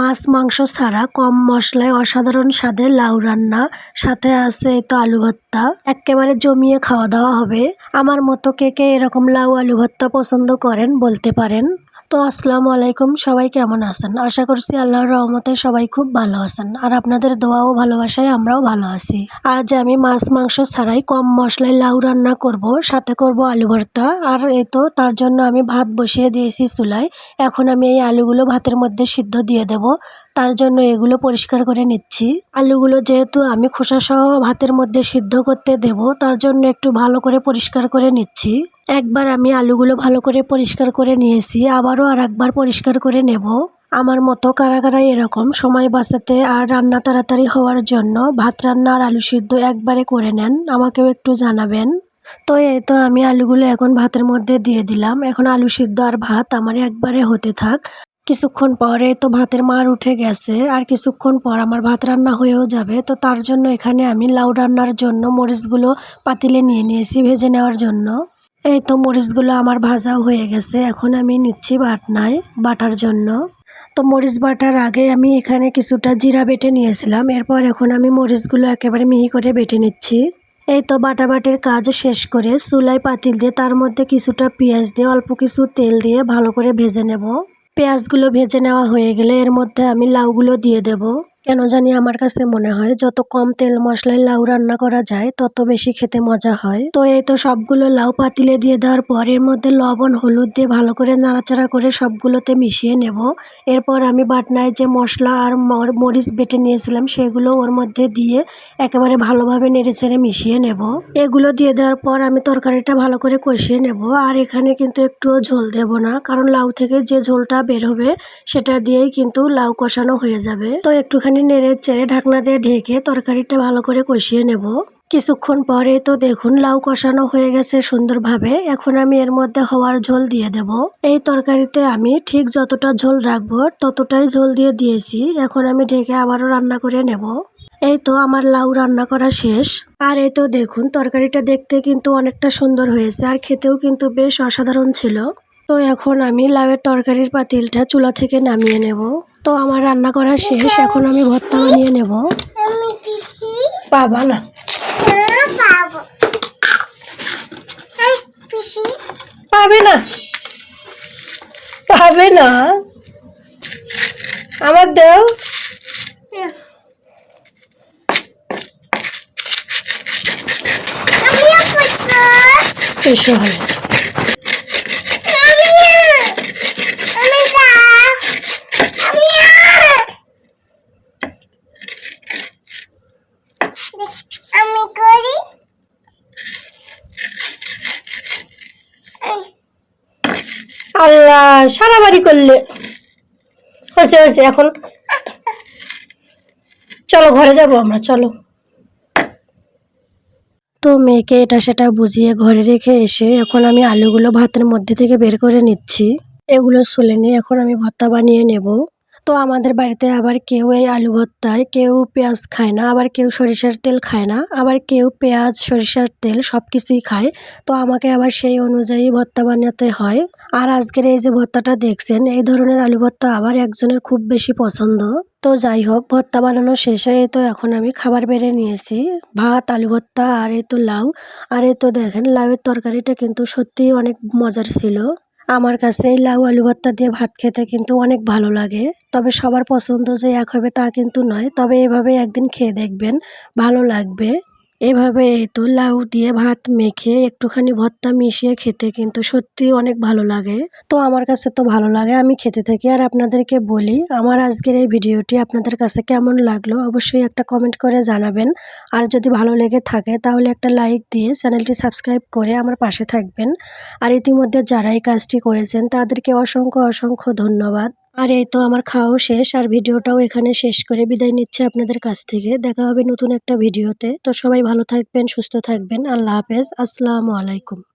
মাছ, মাংস ছাড়া কম মশলায় অসাধারণ স্বাদের লাউ রান্না। সাথে আছে তো আলু ভর্তা। একেবারে জমিয়ে খাওয়া দাওয়া হবে। আমার মতো কে কে এরকম লাউ আলু ভর্তা পছন্দ করেন বলতে পারেন। তো আসসালামু আলাইকুম, সবাই কেমন আছেন? আশা করছি আল্লাহর রহমতে সবাই খুব ভালো আছেন। আর আপনাদের দোয়া ও ভালোবাসায় আমরাও ভালো আছি। আজ আমি মাছ, মাংস ছাড়াই কম মশলায় লাউ রান্না করব, সাথে করব আলু ভর্তা। আর এ তো তার জন্য আমি ভাত বসিয়ে দিয়েছি চুলায়। এখন আমি এই আলুগুলো ভাতের মধ্যে সিদ্ধ দিয়ে দেব। তার জন্য এগুলো পরিষ্কার করে নিচ্ছি। আলুগুলো যেহেতু আমি খোসা সহ ভাতের মধ্যে সিদ্ধ করতে দেব, তার জন্য একটু ভালো করে পরিষ্কার করে নিচ্ছি। একবার আমি আলুগুলো ভালো করে পরিষ্কার করে নিয়েছি, আবারও আর একবার পরিষ্কার করে নেব। আমার মতো কারা কারা এরকম সময় বাঁচাতে আর রান্না তাড়াতাড়ি হওয়ার জন্য ভাত রান্না আর আলু সিদ্ধ একবারে করে নেন, আমাকেও একটু জানাবেন। তো এই তো আমি আলুগুলো এখন ভাতের মধ্যে দিয়ে দিলাম। এখন আলু সিদ্ধ আর ভাত আমার একবারে হতে থাক। কিছুক্ষণ পরে তো ভাতের মার উঠে গেছে, আর কিছুক্ষণ পর আমার ভাত রান্না হয়েও যাবে। তো তার জন্য এখানে আমি লাউ রান্নার জন্য মরিচগুলো পাতিলে নিয়ে নিয়েছি ভেজে নেওয়ার জন্য। এই তো মরিচগুলো আমার ভাজাও হয়ে গেছে, এখন আমি নিচ্ছি বাটনায়, বাটার জন্য। তো মরিচ বাটার আগে আমি এখানে কিছুটা জিরা বেটে নিয়েছিলাম, এরপর এখন আমি মরিচগুলো একেবারে মিহি করে বেটে নিচ্ছি। এই তো বাটাবাটির কাজ শেষ করে চুলায় পাতিল দিয়ে তার মধ্যে কিছুটা পেঁয়াজ দিয়ে অল্প কিছু তেল দিয়ে ভালো করে ভেজে নেব। পেঁয়াজগুলো ভেজে নেওয়া হয়ে গেলে এর মধ্যে আমি লাউগুলো দিয়ে দেব। কেন জানি আমার কাছে মনে হয়, যত কম তেল মশলায় লাউ রান্না করা যায়, তত বেশি খেতে মজা হয়। তো এই তো সবগুলো লাউ পাতিলে দিয়ে দেওয়ার পর, এর মধ্যে লবণ, হলুদ দিয়ে ভালো করে নাড়াচাড়া করে সবগুলোতে মিশিয়ে নেব। এরপর আমি বাটনায় যে মশলা আর মরিচ বেটে নিয়েছিলাম, সেগুলো ওর মধ্যে দিয়ে একেবারে ভালোভাবে নেড়েচেড়ে মিশিয়ে নেব। এগুলো দিয়ে দেওয়ার পর আমি তরকারিটা ভালো করে কষিয়ে নেব। আর এখানে কিন্তু একটুও ঝোল দেব না, কারণ লাউ থেকে যে ঝোলটা বের হবে, সেটা দিয়েই কিন্তু লাউ কষানো হয়ে যাবে। তো একটুখানি একটুখানি নেড়ে চেড়ে ঢাকনা দিয়ে ঢেকে তরকারিটা ভালো করে কষিয়ে নেব। কিছুক্ষণ পরে তো দেখুন লাউ কষানো হয়ে গেছে সুন্দরভাবে। এখন আমি এর মধ্যে হওয়ার ঝোল দিয়ে দেব। এই তরকারিতে আমি ঠিক যতটা ঝোল রাখব ততটাই ঝোল দিয়ে দিয়েছি। এখন আমি ঢেকে আবারও রান্না করে নেব। এই তো আমার লাউ রান্না করা শেষ। আর এই তো দেখুন তরকারিটা দেখতে কিন্তু অনেকটা সুন্দর হয়েছে আর খেতেও কিন্তু বেশ অসাধারণ ছিল। তো এখন আমি লাউয়ের তরকারির পাতিলটা চুলা থেকে নামিয়ে নেব। তো আমার রান্না করা শেষ, এখন আমি ভর্তা বানিয়ে নেব। পাবা না। পাবে না। পাবে না। আমার দেও। এসো হলে আমি করি। আল্লাহ, সারা বাড়ি করলে। হয়েছে হয়েছে, এখন। চলো, ঘরে যাব আমরা, চলো। তো মেয়েকে এটা সেটা বুঝিয়ে ঘরে রেখে এসে এখন আমি আলুগুলো ভাতের মধ্যে থেকে বের করে নিচ্ছি। এগুলো সুলে নিয়ে এখন আমি ভর্তা বানিয়ে নেব। তো আমাদের বাড়িতে আবার কেউ এই আলু ভর্তায় কেউ পেঁয়াজ খায় না, আবার কেউ সরিষার তেল খায় না, আবার কেউ পেঁয়াজ, সরিষার তেল সব কিছুই খায়। তো আমাকে আবার সেই অনুযায়ী ভর্তা বানাতে হয়। আর আজকের এই যে ভর্তাটা দেখছেন, এই ধরনের আলু ভর্তা আবার একজনের খুব বেশি পছন্দ। তো যাই হোক, ভর্তা বানানো শেষে তো এখন আমি খাবার বেড়ে নিয়েছি। ভাত, আলু ভর্তা, আর এই তো লাউ। আর এই তো দেখেন, লাউয়ের তরকারিটা কিন্তু সত্যিই অনেক মজার ছিল। আমার কাছে এই লাউ আলু ভর্তা দিয়ে ভাত খেতে কিন্তু অনেক ভালো লাগে। তবে সবার পছন্দ যে এক হবে তা কিন্তু নয়। তবে এভাবে একদিন খেয়ে দেখবেন, ভালো লাগবে। এভাবে তো লাউ দিয়ে ভাত মেখে একটুখানি ভর্তা মিশিয়ে খেতে কিন্তু সত্যি অনেক ভালো লাগে। তো আমার কাছে তো ভালো লাগে, আমি খেতে থাকি। আর আপনাদেরকে বলি, আমার আজকের এই ভিডিওটি আপনাদের কাছে কেমন লাগল অবশ্যই একটা কমেন্ট করে জানাবেন। আর যদি ভালো লেগে থাকে তাহলে একটা লাইক দিয়ে চ্যানেলটি সাবস্ক্রাইব করে আমার পাশে থাকবেন। আর ইতিমধ্যে যারা এই কাজটি করেছেন তাদেরকে অসংখ্য অসংখ্য ধন্যবাদ। আর এই তো আমার খাওয়াও শেষ আর ভিডিওটাও এখানে শেষ করে বিদায় নিচ্ছে আপনাদের কাছ থেকে। দেখা হবে নতুন একটা ভিডিওতে। তো সবাই ভালো থাকবেন, সুস্থ থাকবেন। আল্লাহ হাফেজ। আসসালামু আলাইকুম।